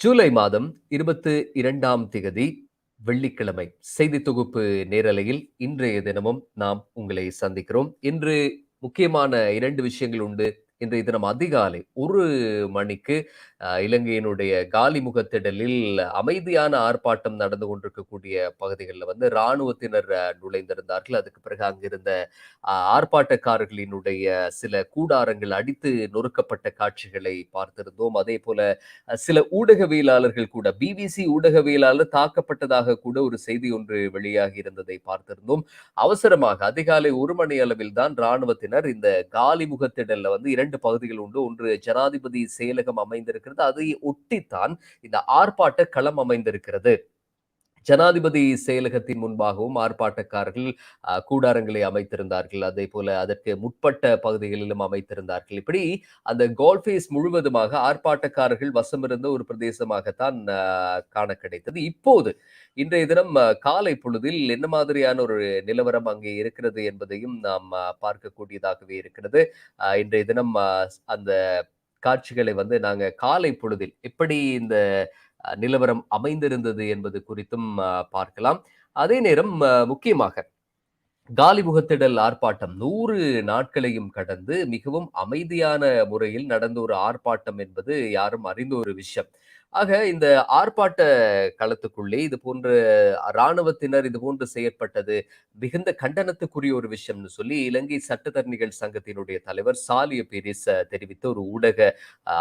ஜூலை மாதம் இருபத்து இரண்டாம் திகதி வெள்ளிக்கிழமை செய்தி தொகுப்பு நேரலையில் இன்றைய தினமும் நாம் உங்களை சந்திக்கிறோம். இன்று முக்கியமான இரண்டு விஷயங்கள் உண்டு. இன்றைய தினம் அதிகாலை ஒரு மணிக்கு இலங்கையினுடைய காலி முகத்திடலில் அமைதியான ஆர்ப்பாட்டம் நடந்து கொண்டிருக்கக்கூடிய பகுதிகளில் வந்து இராணுவத்தினர் நுழைந்திருந்தார்கள். அதுக்கு பிறகு அங்கிருந்த ஆர்ப்பாட்டக்காரர்களினுடைய சில கூடாரங்கள் அடித்து நொறுக்கப்பட்ட காட்சிகளை பார்த்திருந்தோம். அதே போல சில ஊடகவியலாளர்கள் கூட பிபிசி ஊடகவியலாளர் தாக்கப்பட்டதாக கூட ஒரு செய்தி ஒன்று வெளியாகி இருந்ததை பார்த்திருந்தோம். அவசரமாக அதிகாலை ஒரு மணி அளவில் தான் இராணுவத்தினர் இந்த காலி முகத்திடல்ல வந்து இரண்டு பகுதிகள் உண்டு. ஒன்று ஜனாதிபதி செயலகம் அமைந்திருக்க இருக்கிறது அதை ஒட்டித்தான் இந்த ஆர்ப்பாட்ட களம் அமைந்திருக்கிறது. ஜனாதிபதி செயலகத்தின் முன்பாகவும் ஆர்ப்பாட்டக்காரர்கள் கூடாரங்களை அமைத்திருந்தார்கள். அதே போல அதற்கு முற்பட்ட பகுதிகளிலும் அமைத்திருந்தார்கள். இப்படி அந்த கோல்ஃபேஸ் முழுவதுமாக ஆர்ப்பாட்டக்காரர்கள் வசமிருந்த ஒரு பிரதேசமாகத்தான் காண கிடைத்தது இப்போது இன்றைய தினம் காலை பொழுதில் என்ன மாதிரியான ஒரு நிலவரம் அங்கே இருக்கிறது என்பதையும் நாம் பார்க்கக்கூடியதாகவே இருக்கிறது. இன்றைய தினம் அந்த காட்சிகளை வந்து நாங்க காலை பொழுதில் எப்படி இந்த நிலவரம் அமைந்திருந்தது என்பது குறித்தும் பார்க்கலாம். அதே நேரம் முக்கியமாக காலி முகத்திடல் ஆர்ப்பாட்டம் நூறு நாட்களையும் கடந்து மிகவும் அமைதியான முறையில் நடந்த ஒரு ஆர்ப்பாட்டம் என்பது யாரும் அறிந்த ஒரு விஷயம். ஆக இந்த ஆர்ப்பாட்ட களத்துக்குள்ளே இது போன்ற இராணுவத்தினர் இது போன்று செயற்பட்டது மிகுந்த கண்டனத்துக்குரிய ஒரு விஷயம்னு சொல்லி இலங்கை சட்டத்தரணிகள் சங்கத்தினுடைய தலைவர் சாலிய பீரிஸ் தெரிவித்த ஒரு ஊடக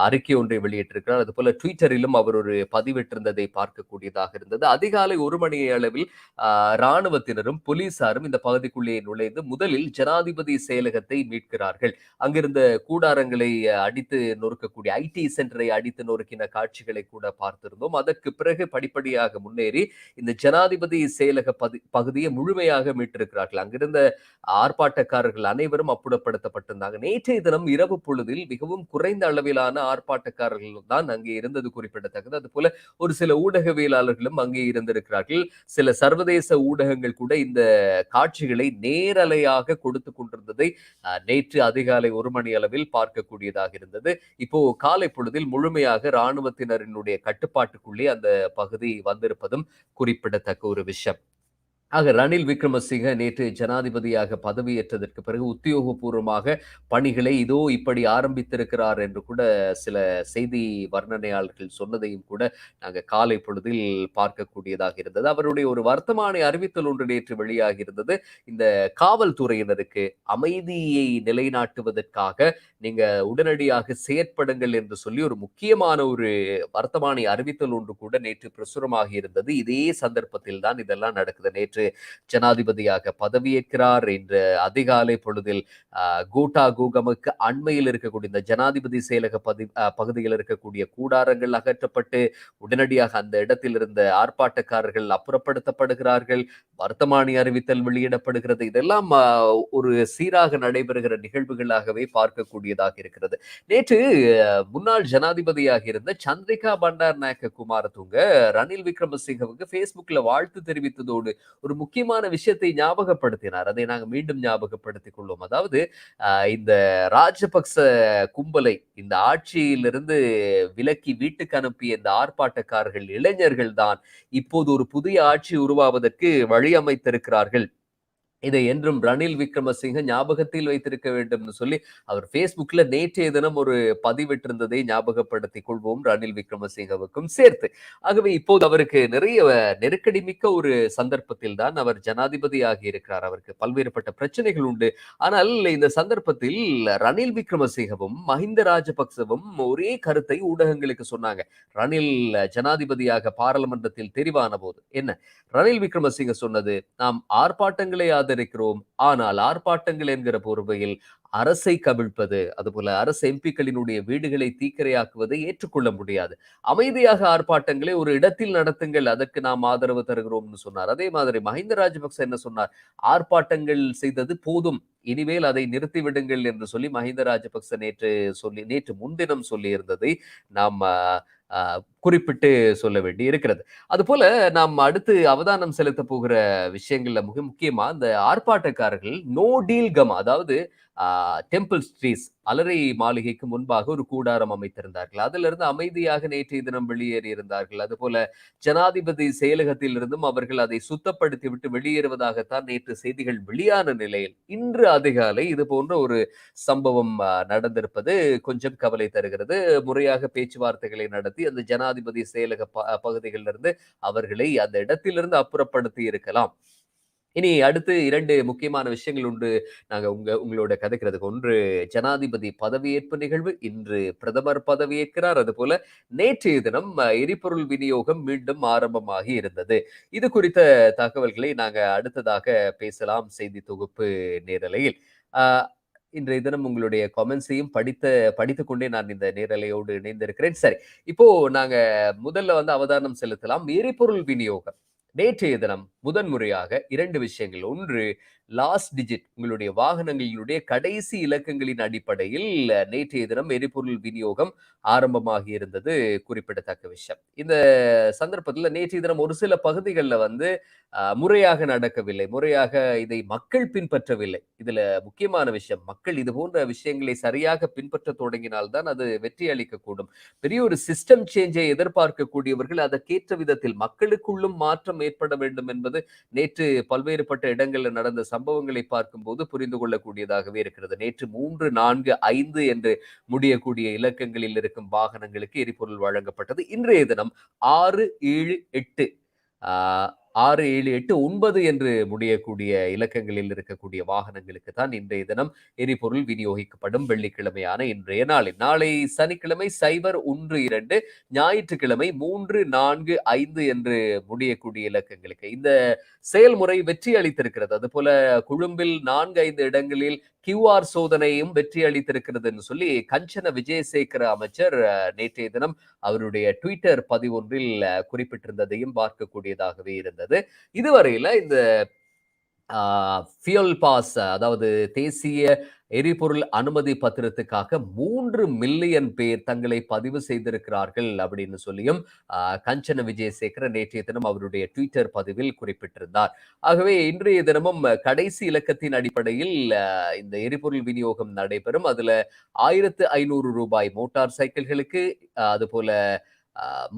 அறிக்கை ஒன்றை வெளியிட்டிருக்கிறார். அது போல ட்விட்டரிலும் அவர் ஒரு பதிவிட்டிருந்ததை பார்க்கக்கூடியதாக இருந்தது. அதிகாலை ஒரு மணி அளவில் இராணுவத்தினரும் போலீசாரும் இந்த பகுதிக்குள்ளே நுழைந்து முதலில் ஜனாதிபதி செயலகத்தை மீட்கிறார்கள். அங்கிருந்த கூடாரங்களை அடித்து நொறுக்கக்கூடிய ஐடி சென்டரை அடித்து நொறுக்கின காட்சிகளை கூட பார்த்திருந்தோம். அதற்கு பிறகு படிப்படியாக முன்னேறி இந்த ஜனாதிபதி செயலக பகுதியை முழுமையாக மீட்டிருக்கிறார்கள். அங்கிருந்த ஆர்ப்பாட்டக்காரர்கள் அனைவரும் அப்புறப்படுத்தப்பட்டிருந்தாங்க. நேற்றைய தினம் இரவு பொழுதில் மிகவும் குறைந்த அளவிலான ஆர்ப்பாட்டக்காரர்கள் தான் அங்கே இருந்தது குறிப்பிடத்தக்கது. அது போல ஒரு சில ஊடகவியலாளர்களும் அங்கே இருந்திருக்கிறார்கள். சில சர்வதேச ஊடகங்கள் கூட இந்த காட்சிகளை நேரலையாக கொடுத்து கொண்டிருந்ததை நேற்று அதிகாலை ஒரு மணி அளவில் பார்க்கக்கூடியதாக இருந்தது. இப்போ காலை பொழுதில் முழுமையாக இராணுவத்தினரினுடைய அவருடைய கட்டுப்பாட்டுக்குள்ளே அந்த பகுதி வந்திருப்பதும் குறிப்பிடத்தக்க ஒரு விஷயம். ஆக ரணில் விக்ரமசிங்க நேற்று ஜனாதிபதியாக பதவியேற்றதற்கு பிறகு உத்தியோகபூர்வமாக பணிகளை இதோ இப்படி ஆரம்பித்திருக்கிறார் என்று கூட சில செய்தி வர்ணனையாளர்கள் சொன்னதையும் கூட நாங்கள் காலை பொழுதில் பார்க்கக்கூடியதாக இருந்தது. அவருடைய ஒரு வர்த்தமான அறிவித்தல் ஒன்று நேற்று வெளியாகி இருந்தது. இந்த காவல்துறையினருக்கு அமைதியை நிலைநாட்டுவதற்காக நீங்க உடனடியாக செயற்படுங்கள் என்று சொல்லி ஒரு முக்கியமான ஒரு வர்த்தமானி அறிவித்தல் ஒன்று கூட நேற்று பிரசுரமாகி இருந்தது. இதே சந்தர்ப்பத்தில் தான் இதெல்லாம் நடக்குது. நேற்று நேற்று ஜனாதிபதியாக பதவியேற்கிறார் என்று அதிகாலை பொழுதில் கூட்டா கூகமுக்கு அண்மையில் இருக்கக்கூடிய இந்த ஜனாதிபதி செயலக பதி பகுதியில் இருக்கக்கூடிய கூடாரங்கள் அகற்றப்பட்டு உடனடியாக அந்த இடத்தில் இருந்த ஆர்ப்பாட்டக்காரர்கள் அப்புறப்படுத்தப்படுகிறார்கள் வர்த்தமானி அறிவித்தல் வெளியிடப்படுகிறது. இதெல்லாம் ஒரு சீராக நடைபெறுகிற நிகழ்வுகளாகவே பார்க்கக்கூடியதாக இருக்கிறது. நேற்று முன்னாள் ஜனாதிபதியாக இருந்த சந்திரிகா பண்டார் நாயக்க குமாரதுங்க ரணில் விக்ரமசிங்கவுக்கு பேஸ்புக்ல வாழ்த்து தெரிவித்ததோடு ஒரு முக்கியமான விஷயத்தை ஞாபகப்படுத்தினார். அதை நாங்கள் மீண்டும் ஞாபகப்படுத்திக் கொள்வோம். அதாவது இந்த ராஜபக்ச கும்பலை இந்த ஆட்சியிலிருந்து விலக்கி வீட்டுக்கு அனுப்பிய இந்த ஆர்ப்பாட்டக்காரர்கள் இளைஞர்கள் தான் இப்போது ஒரு புதிய ஆட்சி உருவாவதற்கு வழி அமைத்திருக்கிறார்கள் இதை என்றும் ரணில் விக்ரமசிங்க ஞாபகத்தில் வைத்திருக்க வேண்டும் சொல்லி அவர் பேஸ்புக்ல நேற்றைய தினம் ஒரு பதிவிட்டிருந்ததை ஞாபகப்படுத்திக் கொள்வோம் ரணில் விக்ரமசிங்கவுக்கும் சேர்த்து. ஆகவே இப்போது அவருக்கு நிறைய நெருக்கடி மிக்க ஒரு சந்தர்ப்பத்தில் தான் அவர் ஜனாதிபதி ஆகி இருக்கிறார். அவருக்கு பல்வேறுபட்ட பிரச்சனைகள் உண்டு. ஆனால் இந்த சந்தர்ப்பத்தில் ரணில் விக்ரமசிங்கவும் மஹிந்த ராஜபக்சவும் ஒரே கருத்தை ஊடகங்களுக்கு சொன்னாங்க. ரணில் ஜனாதிபதியாக பாராளுமன்றத்தில் தெரிவான போது என்ன? ரணில் விக்ரமசிங்க சொன்னது நாம் ஆர்ப்பாட்டங்களை ஆதரிக்கிறோம் ஆனால் ஆர்ப்பாட்டங்கள் என்கிற போர்வையில் அரசை கவிழ்ப்பது அதுபோல அரசு எம்பிக்களினுடைய வீடுகளை தீக்கிரையாக்குவதை ஏற்றுக்கொள்ள முடியாது. அமைதியாக ஆர்ப்பாட்டங்களை ஒரு இடத்தில் நடத்துங்கள் அதற்கு நாம் ஆதரவு தருகிறோம்னு சொன்னார். அதே மாதிரி மஹிந்த ராஜபக்ச என்ன சொன்னார்? ஆர்ப்பாட்டங்கள் செய்தது போதும் இனிமேல் அதை நிறுத்திவிடுங்கள் என்று சொல்லி மஹிந்த ராஜபக்ச நேற்று சொல்லி நேற்று முன்தினம் சொல்லி இருந்ததை நாம் குறிப்பிட்டு சொல்ல வேண்டி இருக்கிறது. அதுபோல நாம் அடுத்து அவதானம் செலுத்த போகிற விஷயங்கள்ல மிக முக்கியமா இந்த ஆர்ப்பாட்டக்காரர்கள் நோ டீல் கம் அதாவது டெம்பிள் ஸ்ட்ரீஸ் அலரை மாளிகைக்கு முன்பாக ஒரு கூடாரம் அமைத்திருந்தார்கள். அதிலிருந்து அமைதியாக நேற்றைய தினம் வெளியேறி இருந்தார்கள். அதுபோல ஜனாதிபதி செயலகத்திலிருந்தும் அவர்கள் அதை சுத்தப்படுத்தி விட்டு வெளியேறுவதாகத்தான் நேற்று செய்திகள் வெளியான நிலையில். இன்று அதிகாலை இது போன்ற ஒரு சம்பவம் நடந்திருப்பது கொஞ்சம் கவலை தருகிறது. முறையாக பேச்சுவார்த்தைகளை நடத்தி அந்த ஜனாதிபதி செயலக பகுதிகளிலிருந்து அவர்களை அந்த இடத்திலிருந்து அப்புறப்படுத்தி இருக்கலாம். இனி அடுத்து இரண்டு முக்கியமான விஷயங்கள் உண்டு. நாங்கள் உங்க உங்களோட கதைக்கிறதுக்கு ஒன்று ஜனாதிபதி பதவியேற்பு நிகழ்வு இன்று பிரதமர் பதவியேற்கிறார். அது போல நேற்றைய தினம் எரிபொருள் விநியோகம் மீண்டும் ஆரம்பமாகி இருந்தது. இது குறித்த தகவல்களை நாங்க அடுத்ததாக பேசலாம் செய்தி தொகுப்பு நேரலையில். இன்றைய தினம் உங்களுடைய கமெண்ட்ஸையும் படித்த படித்து கொண்டே நான் இந்த நேரலையோடு இணைந்திருக்கிறேன். சரி இப்போ நாங்க முதல்ல வந்து அவதானம் செலுத்தலாம். எரிபொருள் விநியோகம். நேற்றைய தினம் முதன்முறையாக இரண்டு விஷயங்கள். ஒன்று லாஸ்ட் டிஜிட் உங்களுடைய வாகனங்களினுடைய கடைசி இலக்கங்களின் அடிப்படையில் நேற்றைய தினம் எரிபொருள் விநியோகம் ஆரம்பமாகி இருந்தது குறிப்பிடத்தக்க விஷயம். இந்த சந்தர்ப்பத்தில் நேற்றைய தினம் ஒரு சில பகுதிகளில் வந்து முறையாக நடக்கவில்லை. முறையாக இதை மக்கள் பின்பற்றவில்லை. இதுல முக்கியமான விஷயம் மக்கள் இது போன்ற விஷயங்களை சரியாக பின்பற்ற தொடங்கினால்தான் அது வெற்றி அளிக்கக்கூடும். பெரிய ஒரு சிஸ்டம் சேஞ்சை எதிர்பார்க்கக்கூடியவர்கள் அதற்கேற்ற விதத்தில் மக்களுக்குள்ளும் மாற்றம் ஏற்பட வேண்டும் என்பது நேற்று பல்வேறுபட்ட இடங்களில் நடந்த சம்பவங்களை பார்க்கும்போது புரிந்து கொள்ளக்கூடியதாகவே இருக்கிறது. நேற்று மூன்று நான்கு ஐந்து என்று முடியக்கூடிய இலக்கங்களில் இருக்கும் வாகனங்களுக்கு எரிபொருள் வழங்கப்பட்டது. இன்றைய தினம் ஆறு ஏழு எட்டு ஆறு ஏழு எட்டு ஒன்பது என்று முடியக்கூடிய இலக்கங்களில் இருக்கக்கூடிய வாகனங்களுக்கு தான் இன்றைய தினம் எரிபொருள் விநியோகிக்கப்படும் வெள்ளிக்கிழமையான இன்றைய நாளில் நாளை சனிக்கிழமை சைபர் ஒன்று இரண்டு ஞாயிற்றுக்கிழமை மூன்று நான்கு ஐந்து என்று முடியக்கூடிய இலக்கங்களுக்கு. இந்த செயல்முறை வெற்றி அளித்திருக்கிறது. அதுபோல கொழும்பில் நான்கு ஐந்து இடங்களில் கியூஆர் சோதனையும் வெற்றி அளித்திருக்கிறது சொல்லி கஞ்சன விஜயசேகர அமைச்சர் நேற்றைய தினம் அவருடைய ட்விட்டர் பதிவொன்றில் குறிப்பிட்டிருந்ததையும் பார்க்கக்கூடியதாகவே இருந்தது. இதுவரையில இந்த ஃபியூல் பாஸ் அதாவது தேசிய எரிபொருள் அனுமதி பத்திரத்துக்காக மூன்று மில்லியன் பேர் தங்களை பதிவு செய்திருக்கிறார்கள் அப்படின்னு சொல்லியும் கஞ்சன விஜயசேகர நேற்றைய தினம் அவருடைய ட்விட்டர் பதிவில் குறிப்பிட்டிருந்தார். ஆகவே இன்றைய தினமும் கடைசி இலக்கத்தின் அடிப்படையில் இந்த எரிபொருள் விநியோகம் நடைபெறும். அதுல ஆயிரத்து ஐநூறு ரூபாய் மோட்டார் சைக்கிள்களுக்கு அது போல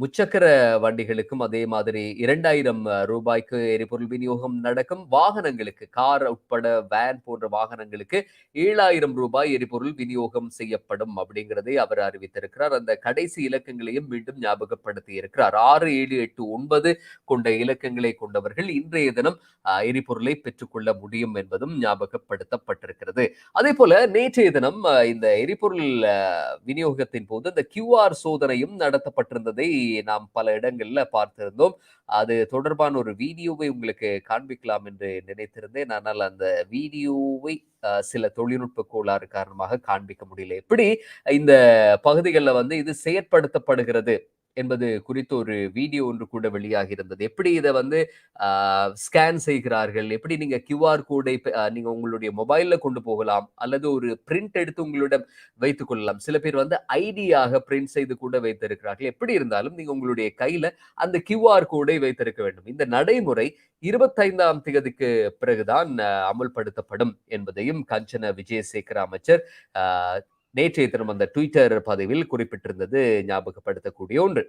முச்சக்கர வண்டிகளுக்கும் அதே மாதிரி இரண்டாயிரம் ரூபாய்க்கு எரிபொருள் விநியோகம் நடக்கும். வாகனங்களுக்கு கார் உட்பட வேன் போன்ற வாகனங்களுக்கு ஏழாயிரம் ரூபாய் எரிபொருள் விநியோகம் செய்யப்படும் அப்படிங்கிறதை அவர் அறிவித்திருக்கிறார். அந்த கடைசி இலக்கங்களையும் மீண்டும் ஞாபகப்படுத்தி இருக்கிறார். ஆறு ஏழு எட்டு ஒன்பது கொண்ட இலக்கங்களை கொண்டவர்கள் இன்றைய தினம் எரிபொருளை பெற்றுக்கொள்ள முடியும் என்பதும் ஞாபகப்படுத்தப்பட்டிருக்கிறது. அதே போல நேற்றைய தினம் இந்த எரிபொருள் விநியோகத்தின் போது இந்த கியூஆர் சோதனையும் நடத்தப்பட்டிருந்தது. இருந்ததை நாம் பல இடங்களில் பார்த்திருந்தோம். அது தொடர்பான ஒரு வீடியோவை உங்களுக்கு காண்பிக்கலாம் என்று நினைத்திருந்தேன். ஆனால் அந்த வீடியோவை சில தொழில்நுட்ப கோளாறு காரணமாக காண்பிக்க முடியல. எப்படி இந்த பகுதிகளில் வந்து இது செயற்படுத்தப்படுகிறது? என்பது குறித்து ஒரு வீடியோ ஒன்று கூட வெளியாகி இருந்தது எப்படி இதை வந்து ஸ்கேன் செய்கிறார்கள்? எப்படி நீங்க கியூஆர் கோடை நீங்க உங்களுடைய மொபைல்ல கொண்டு போகலாம்? அல்லது ஒரு பிரிண்ட் எடுத்து உங்களிடம் வைத்துக் கொள்ளலாம்? சில பேர் வந்து ஐடியாக பிரிண்ட் செய்து கூட வைத்திருக்கிறார்கள். எப்படி இருந்தாலும் நீங்க உங்களுடைய கையில அந்த கியூஆர் கோடை வைத்திருக்க வேண்டும். இந்த நடைமுறை இருபத்தைந்தாம் தேதிக்கு பிறகுதான் அமல்படுத்தப்படும் என்பதையும் கஞ்சன விஜயசேகர அமைச்சர் நேற்றைய தினம் அந்த ட்விட்டர் பதிவில் குறிப்பிட்டிருந்தது ஞாபகப்படுத்தக்கூடிய ஒன்று.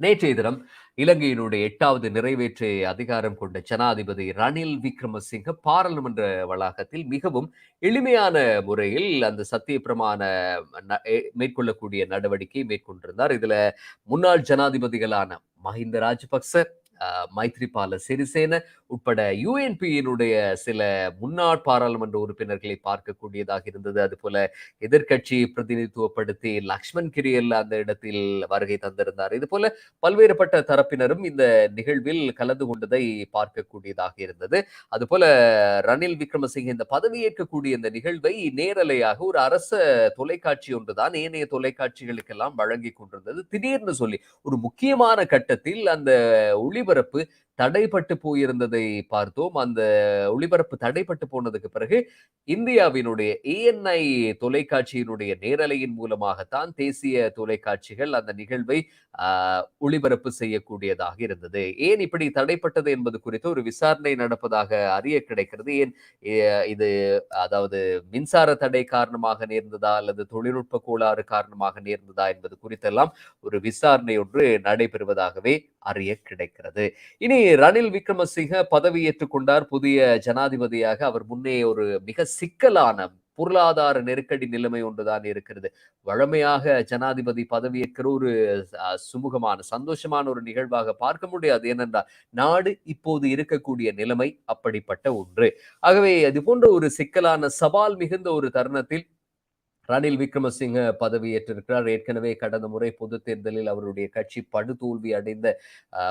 நேற்றைய தினம் இலங்கையினுடைய எட்டாவது நிறைவேற்று அதிகாரம் கொண்ட ஜனாதிபதி ரணில் விக்ரமசிங்க பாராளுமன்ற வளாகத்தில் மிகவும் எளிமையான முறையில் அந்த சத்திய பிரமாண மேற்கொள்ளக்கூடிய நடவடிக்கை மேற்கொண்டிருந்தார். இதுல முன்னாள் ஜனாதிபதிகளான மஹிந்த ராஜபக்ச மைத்ரிபால சிறிசேன உட்பட யூஎன்பியினுடைய சில முன்னாள் பாராளுமன்ற உறுப்பினர்களை பார்க்கக்கூடியதாக இருந்தது. அதுபோல எதிர்கட்சி பிரதிநிதித்துவப்படுத்தி லக்ஷ்மண் கிரியல் அந்த இடத்தில் வருகை தந்திருந்தார். இது போல பல்வேறுபட்ட தரப்பினரும் இந்த நிகழ்வில் கலந்து கொண்டதை பார்க்கக்கூடியதாக இருந்தது. அது போல ரணில் விக்ரமசிங்க இந்த பதவியேற்கக்கூடிய இந்த நிகழ்வை நேரலையாக ஒரு அரச தொலைக்காட்சி ஒன்றுதான் ஏனைய தொலைக்காட்சிகளுக்கெல்லாம் வழங்கி கொண்டிருந்தது. திடீர்னு சொல்லி ஒரு முக்கியமான கட்டத்தில் அந்த ஒளி ஒளிபரப்பு தடைப்பட்டு போயிருந்ததை பார்த்தோம். அந்த ஒளிபரப்பு தடைப்பட்டு போனதுக்கு பிறகு இந்தியாவினுடைய ஏஎன்ஐ தொலைக்காட்சியினுடைய நேரலையின் மூலமாகத்தான் தேசிய தொலைக்காட்சிகள் அந்த நிகழ்வை ஒளிபரப்பு செய்யக்கூடியதாக இருந்தது. ஏன் இப்படி தடைப்பட்டது என்பது குறித்து ஒரு விசாரணை நடப்பதாக அறிய கிடைக்கிறது. ஏன் இது அதாவது மின்சார தடை காரணமாக நேர்ந்ததா அல்லது தொழில்நுட்ப கோளாறு காரணமாக நேர்ந்ததா என்பது குறித்தெல்லாம் ஒரு விசாரணை ஒன்று நடைபெறுவதாகவே அறிய கிடைக்கிறது. இனி ரணில் விக்ரமசிங்க பதவியேற்றுக் கொண்டார். புதிய ஜனாதிபதியாக அவர் முன்னே ஒரு மிக சிக்கலான பொருளாதார நெருக்கடி நிலைமை ஒன்றுதான் இருக்கிறது. வழமையாக ஜனாதிபதி பதவியேற்கிற ஒரு சுமூகமான சந்தோஷமான ஒரு நிகழ்வாக பார்க்க முடியாது. ஏனென்றால் நாடு இப்போது இருக்கக்கூடிய நிலைமை அப்படிப்பட்ட ஒன்று. ஆகவே அது போன்ற ஒரு சிக்கலான சவால் மிகுந்த ஒரு தருணத்தில் ரணில் விக்ரமசிங்க பதவியேற்றிருக்கிறார். ஏற்கனவே கடந்த முறை பொது தேர்தலில் அவருடைய கட்சி படுதோல்வி அடைந்த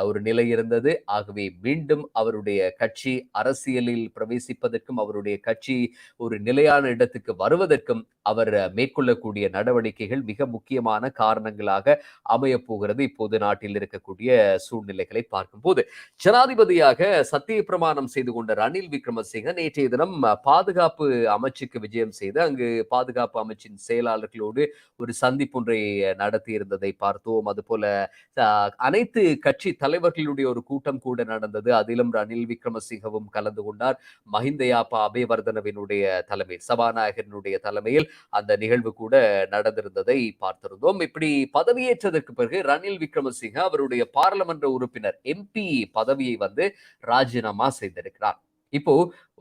ஒரு நிலை இருந்தது. ஆகவே மீண்டும் அவருடைய கட்சி அரசியலில் பிரவேசிப்பதற்கும் அவருடைய கட்சி ஒரு நிலையான இடத்துக்கு வருவதற்கும் அவர் மேற்கொள்ளக்கூடிய நடவடிக்கைகள் மிக முக்கியமான காரணங்களாக அமைய போகிறது. இப்போது நாட்டில் இருக்கக்கூடிய சூழ்நிலைகளை பார்க்கும்போது ஜனாதிபதியாக சத்திய பிரமாணம் செய்து கொண்ட ரணில் விக்ரமசிங்க நேற்றைய தினம் பாதுகாப்பு அமைச்சுக்கு விஜயம் செய்து அங்கு பாதுகாப்பு அமைச்சு கட்சியின் செயலாளர்களோடு ஒரு சந்திப்பொன்றை நடத்தி பார்த்தோம். அதுபோல அனைத்து கட்சி தலைவர்களுடைய ஒரு கூட்டம் கூட நடந்தது. அதிலும் ரணில் விக்ரமசிங்கவும் கலந்து கொண்டார். மஹிந்த யாப்பா அபயவர்தனவினுடைய தலைமையில் சபாநாயகனுடைய தலைமையில் அந்த நிகழ்வு கூட நடந்திருந்ததை பார்த்திருந்தோம். இப்படி பதவியேற்றதற்கு பிறகு ரணில் விக்ரமசிங்க அவருடைய பாராளுமன்ற உறுப்பினர் எம்பி பதவியை வந்து ராஜினாமா செய்திருக்கிறார். இப்போ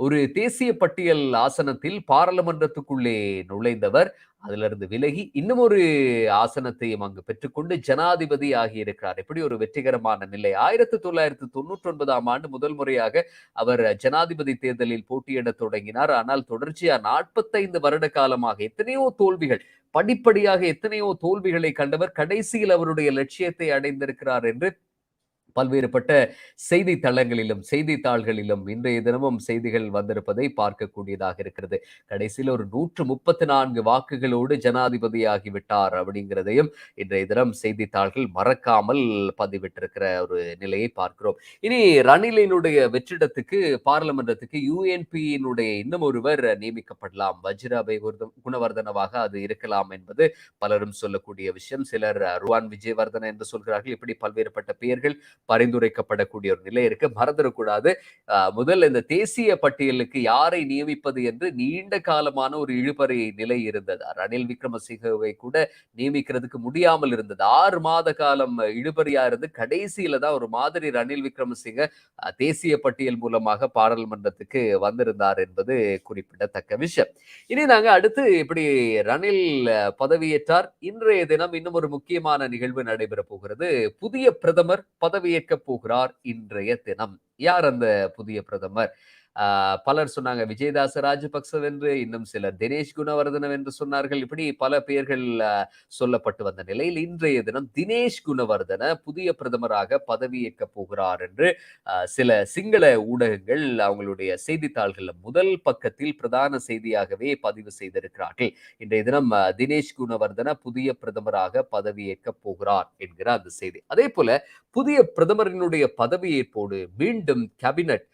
ஒரு தேசிய பட்டியல் ஆசனத்தில் பாராளுமன்றத்துக்குள்ளே நுழைந்தவர் அதுல இருந்து விலகி இன்னும் ஒரு ஆசனத்தையும் அங்கு பெற்றுக்கொண்டு ஜனாதிபதி ஆகியிருக்கிறார். எப்படி ஒரு வெற்றிகரமான நிலை? ஆயிரத்தி தொள்ளாயிரத்தி தொண்ணூற்றி ஒன்பதாம் ஆண்டு முதல் முறையாக அவர் ஜனாதிபதி தேர்தலில் போட்டியிட தொடங்கினார். ஆனால் தொடர்ச்சியா நாற்பத்தைந்து வருட காலமாக எத்தனையோ தோல்விகள் படிப்படியாக எத்தனையோ தோல்விகளை கண்டவர் கடைசியில் அவருடைய லட்சியத்தை அடைந்திருக்கிறார் என்று பல்வேறுபட்ட செய்தி தளங்களிலும் செய்தித்தாள்களிலும் இன்றைய தினமும் செய்திகள் வந்திருப்பதை பார்க்கக்கூடியதாக இருக்கிறது. கடைசியில் ஒரு நூற்று முப்பத்தி நான்கு வாக்குகளோடு ஜனாதிபதியாகிவிட்டார் அப்படிங்கிறதையும் இன்றைய தினம் செய்தித்தாள்கள் மறக்காமல் பதிவிட்டிருக்கிற ஒரு நிலையை பார்க்கிறோம். இனி ரணிலினுடைய வெற்றிடத்துக்கு பாராளுமன்றத்துக்கு யூஎன்பியினுடைய இன்னும் ஒருவர் நியமிக்கப்படலாம். வஜ்ராபை குணவர்தனவாக அது இருக்கலாம் என்பது பலரும் சொல்லக்கூடிய விஷயம். சிலர் ருவான் விஜயவர்தன என்று சொல்கிறார்கள். இப்படி பல்வேறுபட்ட பெயர்கள் பரிந்துரைக்கப்படக்கூடிய ஒரு நிலை இருக்கு. மறந்துடக்கூடாது. முதல் இந்த தேசிய பட்டியலுக்கு யாரை நியமிப்பது என்று நீண்ட காலமான ஒரு இழுபறி நிலை இருந்தது. ரணில் விக்ரமசிங்கவை கூட நியமிக்கிறதுக்கு முடியாமல் இருந்தது. ஆறு மாத காலம் இழுபறியா இருந்து கடைசியில தான் ஒரு மாதிரி ரணில் விக்ரமசிங்க தேசிய பட்டியல் மூலமாக பாராளுமன்றத்துக்கு வந்திருந்தார் என்பது குறிப்பிடத்தக்க விஷயம். இனி நாங்க அடுத்து இப்படி ரணில் பதவியேற்றார். இன்றைய தினம் இன்னும் ஒரு முக்கியமான நிகழ்வு நடைபெற போகிறது. புதிய பிரதமர் பதவி பதவியேற்க போகிறார் இன்றைய தினம். யார் அந்த புதிய பிரதமர்? பலர் சொன்னாங்க விஜயதாச ராஜபக்சவென்று இன்னும் சிலர் தினேஷ் குணவர்தனம் என்று சொன்னார்கள். இப்படி பல பெயர்கள் சொல்லப்பட்டு வந்த நிலையில் இன்றைய தினம் தினேஷ் குணவர்தன புதிய பிரதமராக பதவியேற்க போகிறார் என்று சில சிங்கள ஊடகங்கள் அவங்களுடைய செய்தித்தாள்கள் முதல் பக்கத்தில் பிரதான செய்தியாகவே பதிவு செய்திருக்கிறார்கள். இன்றைய தினம் தினேஷ் குணவர்தன புதிய பிரதமராக பதவியேற்க போகிறார் என்கிற அந்த செய்தி. அதே போல புதிய பிரதமரினுடைய பதவியேற்போடு மீண்டும் கேபினட்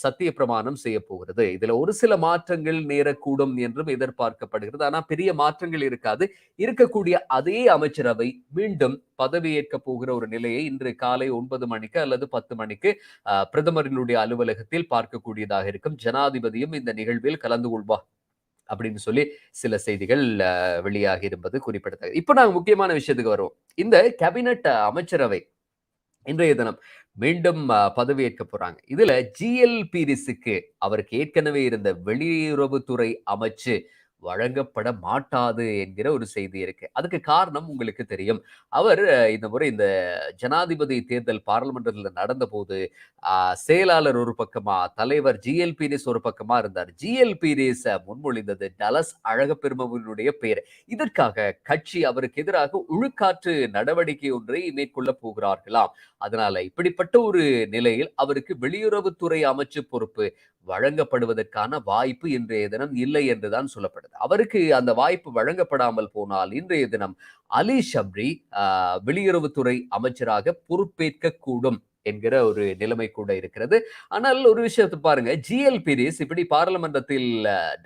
சத்திய பிரமாணம் செய்ய போகிறது இதுல ஒரு சில மாற்றங்கள் நேரக்கூடும் என்றும் எதிர்பார்க்கப்படுகிறது. ஆனா பெரிய மாற்றங்கள் இருக்காது. இருக்கக்கூடிய அதே அமைச்சரவை மீண்டும் பதவியேற்க போகிற ஒரு நிலையை இன்று காலை ஒன்பது மணிக்கு அல்லது பத்து மணிக்கு பிரதமரினுடைய அலுவலகத்தில் பார்க்கக்கூடியதாக இருக்கும். ஜனாதிபதியும் இந்த நிகழ்வில் கலந்து கொள்வா அப்படின்னு சொல்லி சில செய்திகள் வெளியாகி இருப்பது குறிப்பிடத்தக்கது. இப்ப நாங்க முக்கியமான விஷயத்துக்கு வருவோம். இந்த கேபினட் அமைச்சரவை இன்றைய தினம் மீண்டும் பதவியேற்க போறாங்க. இதுல ஜிஎல் பீரிஸுக்கு அவருக்கு ஏற்கனவே இருந்த வெளியுறவுத்துறை அமைச்சு வழங்கப்பட மாட்டாது என்கிற ஒரு செய்தி இருக்கு. அதுக்கு காரணம் உங்களுக்கு தெரியும். அவர் இந்த முறை இந்த ஜனாதிபதி தேர்தல் பாராளுமன்றத்தில் நடந்த போது செயலாளர் ஒரு பக்கமா தலைவர் ஜிஎல்பிரிஸ் ஒரு பக்கமா இருந்தார். ஜிஎல்பிரிஸ் முன்மொழிந்தது டலஸ் அழகப்பெருமவனுடைய பெயர். இதற்காக கட்சி அவருக்கு எதிராக உழுக்காற்று நடவடிக்கை ஒன்றை மேற்கொள்ள போகிறார்களாம். அதனால இப்படிப்பட்ட ஒரு நிலையில் அவருக்கு வெளியுறவுத்துறை அமைச்சு பொறுப்பு வழங்கப்படுவதற்கான வாய்ப்பு இன்றைய தினம் இல்லை என்றுதான் சொல்லப்படுது. அவருக்கு அந்த வாய்ப்பு வழங்கப்படாமல் போனால் இன்றைய தினம் அலி ஷப்ரி வெளியுறவுத்துறை அமைச்சராக பொறுப்பேற்க கூடும் என்கிற ஒரு நிலைமை கூட இருக்கிறது. ஆனால் ஒரு விஷயத்தை பாருங்க, ஜிஎல் பீரிஸ் இப்படி பாராளுமன்றத்தில்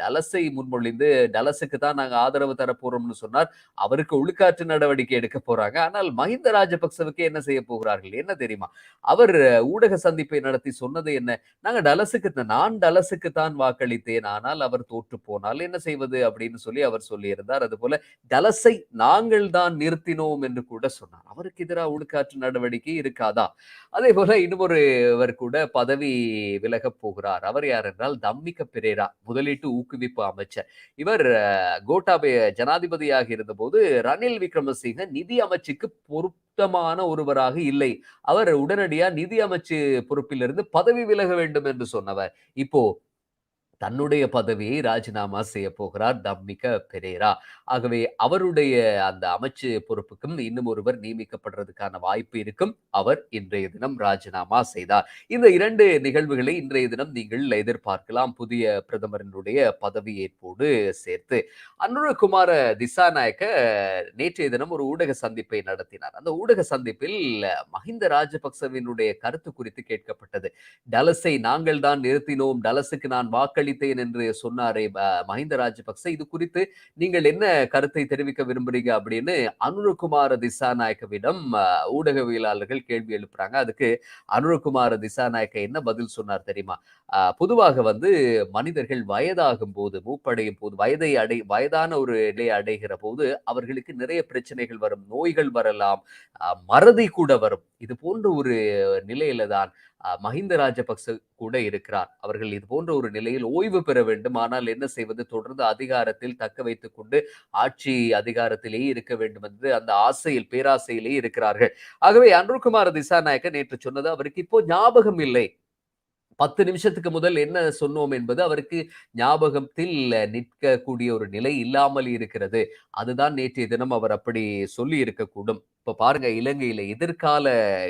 டலஸை முன்மொழிந்து, டலஸுக்கு தான் நாங்க ஆதரவு தரப்போறோம்னு சொன்னார். அவருக்கு உள்காற்று நடவடிக்கை எடுக்க போறாங்க. ஆனால் மஹிந்த ராஜபக்சவுக்கு என்ன செய்ய போகிறார்கள்? என்ன தெரியுமா? அவர் ஊடக சந்திப்பை நடத்தி சொன்னது என்ன? நாங்க டலஸுக்கு நான் டலஸுக்கு தான் வாக்களித்தேன். ஆனால் அவர் தோற்று போனால் என்ன செய்வது? அப்படின்னு சொல்லி அவர் சொல்லியிருந்தார். அதுபோல டலஸை நாங்கள் தான் நிறுத்தினோம் என்று கூட சொன்னார். அவருக்கு எதிரா உள்காற்று நடவடிக்கை இருக்காதா? அதே போல இன்னுமொருவர் கூட பதவி விலகப் போகிறார். அவர் யார் என்றால் தம்மிக பெரேரா, முதலீட்டு ஊக்குவிப்பு அமைச்சர். இவர் கோட்டாபய ஜனாதிபதியாக இருந்தபோது ரணில் விக்ரமசிங்க நிதி அமைச்சுக்கு பொருத்தமான ஒருவராக இல்லை. அவர் உடனடியா நிதி அமைச்சு பொறுப்பிலிருந்து பதவி விலக வேண்டும் என்று சொன்னவர். இப்போ தன்னுடைய பதவியை ராஜினாமா செய்ய போகிறார் தம்மிக பெரேரா. ஆகவே அவருடைய அந்த அமைச்சு பொறுப்புக்கும் இன்னும் ஒருவர் நியமிக்கப்படுறதுக்கான வாய்ப்பு இருக்கும். அவர் இன்றைய தினம் ராஜினாமா செய்தார். இந்த இரண்டு நிகழ்வுகளை இன்றைய தினம் நீங்கள் எதிர்பார்க்கலாம். புதிய பிரதமரினுடைய பதவியேற்போடு சேர்த்து. அனுரகுமார திசாநாயக்க நேற்றைய தினம் ஒரு ஊடக சந்திப்பை நடத்தினார். அந்த ஊடக சந்திப்பில் மஹிந்த ராஜபக்சவினுடைய கருத்து குறித்து கேட்கப்பட்டது. டலஸை நாங்கள் தான் நிறுத்தினோம். டலஸுக்கு நான் வாக்களித்தேன் என்று சொன்னாரே மஹிந்த ராஜபக்ச. இது குறித்து நீங்கள் என்ன கருத்தை தெரிவிக்க விரும்புறீங்க அப்படின்னு அனுரகுமார திசாநாயக்கவிடம் ஊடகவியலாளர்கள் கேள்வி எழுப்புறாங்க. அதுக்கு அனுரகுமார திசாநாயக்க என்ன பதில் சொன்னார் தெரியுமா? பொதுவாக வந்து மனிதர்கள் வயதாகும் போது, மூப்படையும் போது, வயதை அடை வயதான ஒரு நிலையை அடைகிற போது அவர்களுக்கு நிறைய பிரச்சனைகள் வரும். நோய்கள் வரலாம். மறதி கூட வரும். இது போன்ற ஒரு நிலையில தான் மஹிந்த ராஜபக்ச கூட இருக்கிறார். அவர்கள் இது போன்ற ஒரு நிலையில் ஓய்வு பெற வேண்டும். ஆனால் என்ன செய்வது? தொடர்ந்து அதிகாரத்தில் தக்க வைத்துக் கொண்டு ஆட்சி அதிகாரத்திலேயே இருக்க வேண்டும் என்று அந்த ஆசையில், பேராசையிலேயே இருக்கிறார்கள். ஆகவே அன்ருகுமார் திசாநாயக்கர் நேற்று சொன்னது அவருக்கு இப்போ ஞாபகம் இல்லை. 10 நிமிஷத்துக்கு முதல் என்ன சொன்னோம் என்பது அவருக்கு ஞாபகத்தில் நிற்கக்கூடிய ஒரு நிலை இல்லாமல் இருக்கிறது. அதுதான் நேற்றைய தினம் அவர் அப்படி சொல்லி இருக்கக்கூடும். இப்ப பாருங்க இலங்கையில எதிர்கால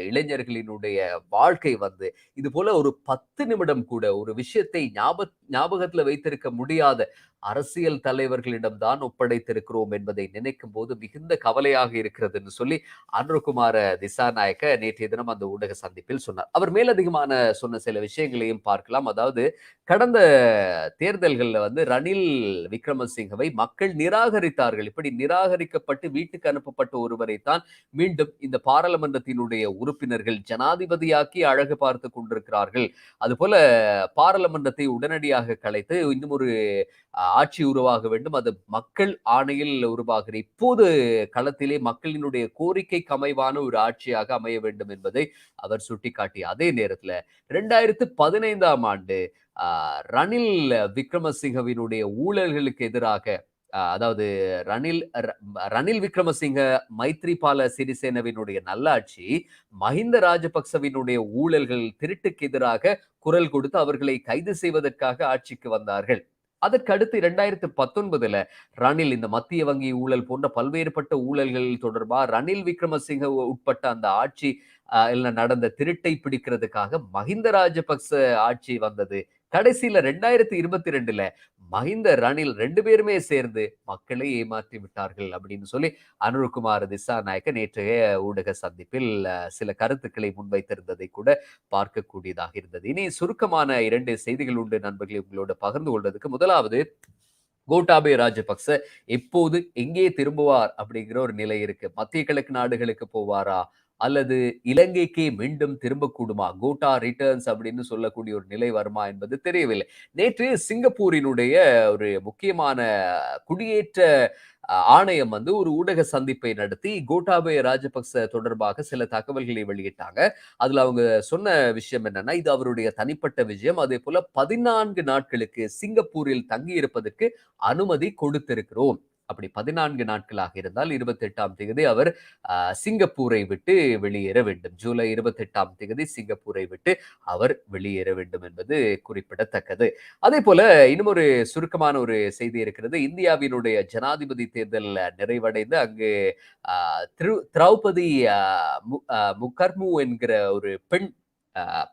இளைஞர்களினுடைய வாழ்க்கை வந்து இது போல ஒரு 10 நிமிடம் கூட ஒரு விஷயத்தை ஞாபக ஞாபகத்துல வைத்திருக்க முடியாத அரசியல் தலைவர்களிடம் தான் ஒப்படைத்திருக்கிறோம் என்பதை நினைக்கும் போது மிகுந்த கவலையாக இருக்கிறதுன்னு சொல்லி அனுரகுமார திசாநாயக்க நேற்றைய தினம் அந்த ஊடக சந்திப்பில் சொன்னார். அவர் மேலதிகமான சொன்ன சில விஷயங்களையும் பார்க்கலாம். அதாவது கடந்த தேர்தல்கள்ல வந்து ரணில் விக்ரமசிங்கவை மக்கள் நிராகரித்தார்கள். இப்படி நிராகரிக்கப்பட்டு வீட்டுக்கு அனுப்பப்பட்ட ஒருவரை தான் மீண்டும் இந்த பாராளுமன்றத்தினுடைய உறுப்பினர்கள் ஜனாதிபதியாக்கி அழகு பார்த்து கொண்டிருக்கிறார்கள். அதுபோல பாராளுமன்றத்தை உடனடியாக கலைத்து இன்னும் ஒரு ஆட்சி உருவாக வேண்டும். அது மக்கள் ஆணையில் உருவாகிற இப்போது களத்திலே மக்களினுடைய கோரிக்கைக்கு அமைவான ஒரு ஆட்சியாக அமைய வேண்டும் என்பதை அவர் சுட்டிக்காட்டிய அதே நேரத்துல 2015ஆம் ஆண்டு ரணில் விக்ரமசிங்கவினுடைய ஊழல்களுக்கு எதிராக அதாவது ரணில் ரணில் விக்ரமசிங்க மைத்ரிபால சிறிசேனவினுடைய நல்லாட்சி மஹிந்த ராஜபக்சவினுடைய ஊழல்கள் திருட்டுக்கு எதிராக குரல் கொடுத்து அவர்களை கைது செய்வதற்காக ஆட்சிக்கு வந்தார்கள். அதற்கு அடுத்து 2019ல ரணில் இந்த மத்திய வங்கி ஊழல் போன்ற பல்வேறுபட்ட ஊழல்கள் தொடர்பாக ரணில் விக்ரமசிங்க உட்பட்ட அந்த ஆட்சி நடந்த திருட்டை பிடிக்கிறதுக்காக மஹிந்த ராஜபக்ச ஆட்சி வந்தது. கடைசியில 2022ல மஹிந்த ரணில் ரெண்டு பேருமே சேர்ந்து மக்களை ஏமாற்றி விட்டார்கள் அப்படின்னு சொல்லி அனுருகுமார் திசாநாயக்க நேற்றைய ஊடக சந்திப்பில் சில கருத்துக்களை முன்வைத்திருந்ததை கூட பார்க்கக்கூடியதாக இருந்தது. இனி சுருக்கமான இரண்டு செய்திகள் உண்டு நண்பர்களை உங்களோட பகிர்ந்து கொள்வதற்கு. முதலாவது கோட்டாபே ராஜபக்ச எப்போது எங்கே திரும்புவார் அப்படிங்கிற ஒரு நிலை இருக்கு. மத்திய கிழக்கு நாடுகளுக்கு போவாரா? அல்லது இலங்கைக்கே மீண்டும் திரும்பக்கூடுமா? கோட்டா ரிட்டர்ன்ஸ் அப்படின்னு சொல்லக்கூடிய ஒரு நிலை வருமா என்பது தெரியவில்லை. நேற்று சிங்கப்பூரினுடைய ஒரு முக்கியமான குடியேற்ற ஆணையம் வந்து ஒரு ஊடக சந்திப்பை நடத்தி கோட்டாபய ராஜபக்ச தொடர்பாக சில தகவல்களை வெளியிட்டாங்க. அதுல அவங்க சொன்ன விஷயம் என்னன்னா, இது அவருடைய தனிப்பட்ட விஷயம் அதே போல 14 நாட்களுக்கு சிங்கப்பூரில் தங்கி இருப்பதற்கு அனுமதி கொடுத்திருக்கிறோம். அப்படி 14 நாட்களாக இருந்தால் 28ஆம் தேதி அவர் சிங்கப்பூரை விட்டு வெளியேற வேண்டும். ஜூலை 28ஆம் தேதி சிங்கப்பூரை விட்டு அவர் வெளியேற வேண்டும் என்பது குறிப்பிடத்தக்கது. அதே போல இன்னும் ஒரு சுருக்கமான ஒரு செய்தி இருக்கிறது. இந்தியாவினுடைய ஜனாதிபதி தேர்தல் நிறைவடைந்து அங்கு திரு திரௌபதி முகர்மு என்கிற ஒரு பெண்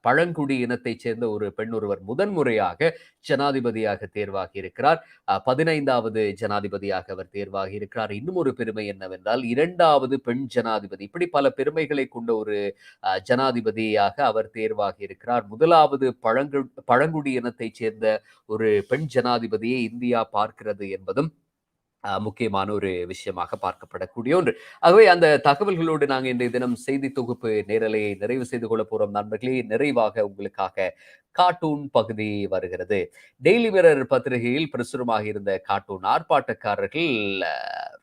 பழங்குடி இனத்தைச் சேர்ந்த ஒரு பெண் ஒருவர் முதன்முறையாக ஜனாதிபதியாக தேர்வாகி இருக்கிறார். பதினைந்தாவது ஜனாதிபதியாக அவர் தேர்வாகி இருக்கிறார். இன்னும் ஒரு பெருமை என்னவென்றால் இரண்டாவது பெண் ஜனாதிபதி. இப்படி பல பெருமைகளை கொண்ட ஒரு ஜனாதிபதியாக அவர் தேர்வாகி இருக்கிறார். முதலாவது பழங்கு பழங்குடி இனத்தைச் சேர்ந்த ஒரு பெண் ஜனாதிபதியை இந்தியா பார்க்கிறது என்பதும் முக்கியமான ஒரு விஷயமாக பார்க்கப்படக்கூடிய ஒன்று. ஆகவே அந்த தகவல்களோடு நாங்கள் இன்றைய தினம் செய்தி தொகுப்பு நேரலையை நிறைவு செய்து கொள்ள போறோம். நண்பர்களே நிறைவாக உங்களுக்காக கார்ட்டூன் பகுதி வருகிறது. டெய்லி மிரர் பத்திரிகையில் பிரசுரமாக இருந்த கார்ட்டூன் ஆர்ப்பாட்டக்காரர்கள்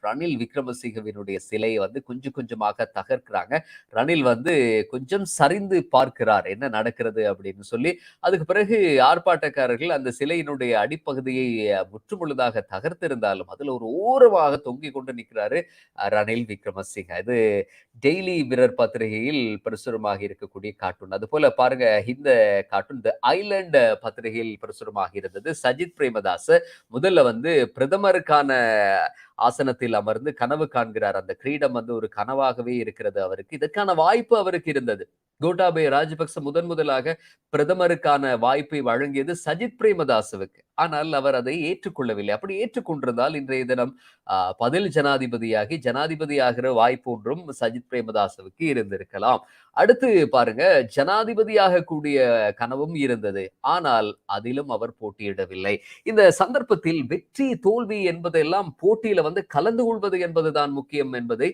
ரணில் விக்ரமசிங்கவினுடைய சிலையை வந்து கொஞ்சம் கொஞ்சமாக தகர்க்கிறாங்க. ரணில் வந்து கொஞ்சம் சரிந்து பார்க்கிறார் என்ன நடக்கிறது? அப்படின்னு சொல்லி அதுக்கு பிறகு ஆர்ப்பாட்டக்காரர்கள் அந்த சிலையினுடைய அடிப்பகுதியை முற்றுமுழுதாக தகர்த்திருந்தாலும் அதுல ஒரு ஓரமாக தொங்கிக் கொண்டு நிற்கிறாரு ரணில் விக்ரமசிங்க. இது டெய்லி மிரர் பத்திரிகையில் பிரசுரமாக இருக்கக்கூடிய கார்ட்டூன். அது போல பாருங்க இந்த கார்ட்டூன் த ஐலண்ட் பத்திரிகையில் பிரசுரமாக இருந்தது. சஜித் பிரேமதாஸ் முதல்ல வந்து பிரதமருக்கான ஆசனத்தில் அமர்ந்து கனவு காண்கிறார். அந்த கிரீடம் வந்து ஒரு கனவாகவே இருக்கிறது அவருக்கு. இதற்கான வாய்ப்பு அவருக்கு இருந்தது. கோட்டாபய ராஜபக்ச முதன் முதலாக பிரதமருக்கான வாய்ப்பை வழங்கியது சஜித் பிரேமதாசவுக்கு. ஆனால் அவர் அதை ஏற்றுக்கொள்ளவில்லை. அப்படி ஏற்றுக்கொண்டிருந்தால் இன்றைய தினம் பதில் ஜனாதிபதியாகி ஜனாதிபதியாகிற வாய்ப்பு ஒன்றும் சஜித் பிரேமதாசவுக்கு இருந்திருக்கலாம். அடுத்து பாருங்க ஜனாதிபதியாக கூடிய கனவும் இருந்தது. ஆனால் அதிலும் அவர் போட்டியிடவில்லை. இந்த சந்தர்ப்பத்தில் வெற்றி தோல்வி என்பதெல்லாம் போட்டியில வந்து கலந்து கொள்வது என்பதுதான் முக்கியம் என்பதை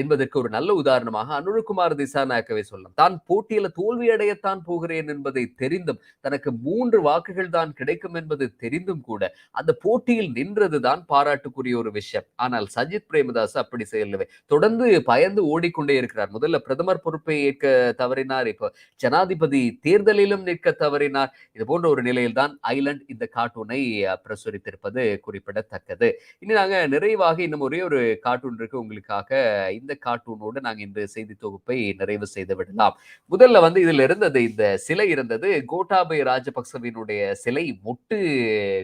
என்பதற்கு ஒரு நல்ல உதாரணமாக அனுருகுமார் திசாநாயக்கவே சொல்லலாம். தான் போட்டியில தோல்வி அடையத்தான் போகிறேன் என்பதை தெரிந்தும் தனக்கு மூன்று வாக்குகள் தான் கிடைக்கும் என்பது தெரிந்தும் கூட அந்த போட்டியில் நின்றதுதான் பாராட்டுக்குரிய ஒரு விஷயம். ஆனால் சஜித் பிரேமதாஸ் அப்படி செய்யலவே தொடர்ந்து பயந்து ஓடிக்கொண்டே இருக்கிறார். முதல்ல பிரதமர் பொறுப்பை ஏற்க தவறினார். இப்போ ஜனாதிபதி தேர்தலிலும் நிற்க தவறினார். இது போன்ற ஒரு நிலையில்தான் ஐலண்ட் இந்த கார்ட்டூனை பிரசுரித்திருப்பது குறிப்பிடத்தக்கது. இனி நாங்க நிறைவாக இன்னும் ஒரே ஒரு கார்ட்டூன் இருக்கு. உங்களுக்காக இந்த கார்ட்டூனோடு நாங்கள் இன்று செய்தி தொகுப்பை நிறைவு செய்து விடலாம். முதல்ல வந்து இதுல இருந்தது இந்த சிலை இருந்தது. கோட்டாபய ராஜபக்சவினுடைய சிலை மொட்டு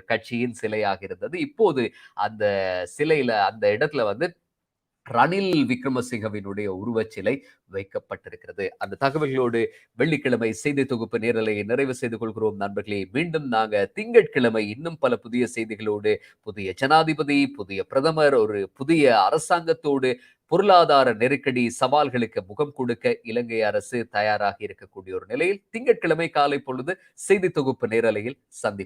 கட்சியின் சிலையாக இருந்தது. இப்போது அந்த சிலையில அந்த இடத்துல வந்து ரணில் விக்ரமசிங்கவினுடைய உருவச்சிலை வைக்கப்பட்டிருக்கிறது. அந்த தகவல்களோடு வெள்ளிக்கிழமை செய்தி தொகுப்பு நேரலையை நிறைவு செய்து கொள்கிறோம் நண்பர்களே. மீண்டும் நாங்க திங்கட்கிழமை இன்னும் பல புதிய செய்திகளோடு புதிய ஜனாதிபதி புதிய பிரதமர் ஒரு புதிய அரசாங்கத்தோடு பொருளாதார நெருக்கடி சவால்களுக்கு முகம் கொடுக்க இலங்கை அரசு தயாராக இருக்கக்கூடிய ஒரு நிலையில் திங்கட்கிழமை காலை பொழுது செய்தி தொகுப்பு நேரலையில் சந்திப்போம்.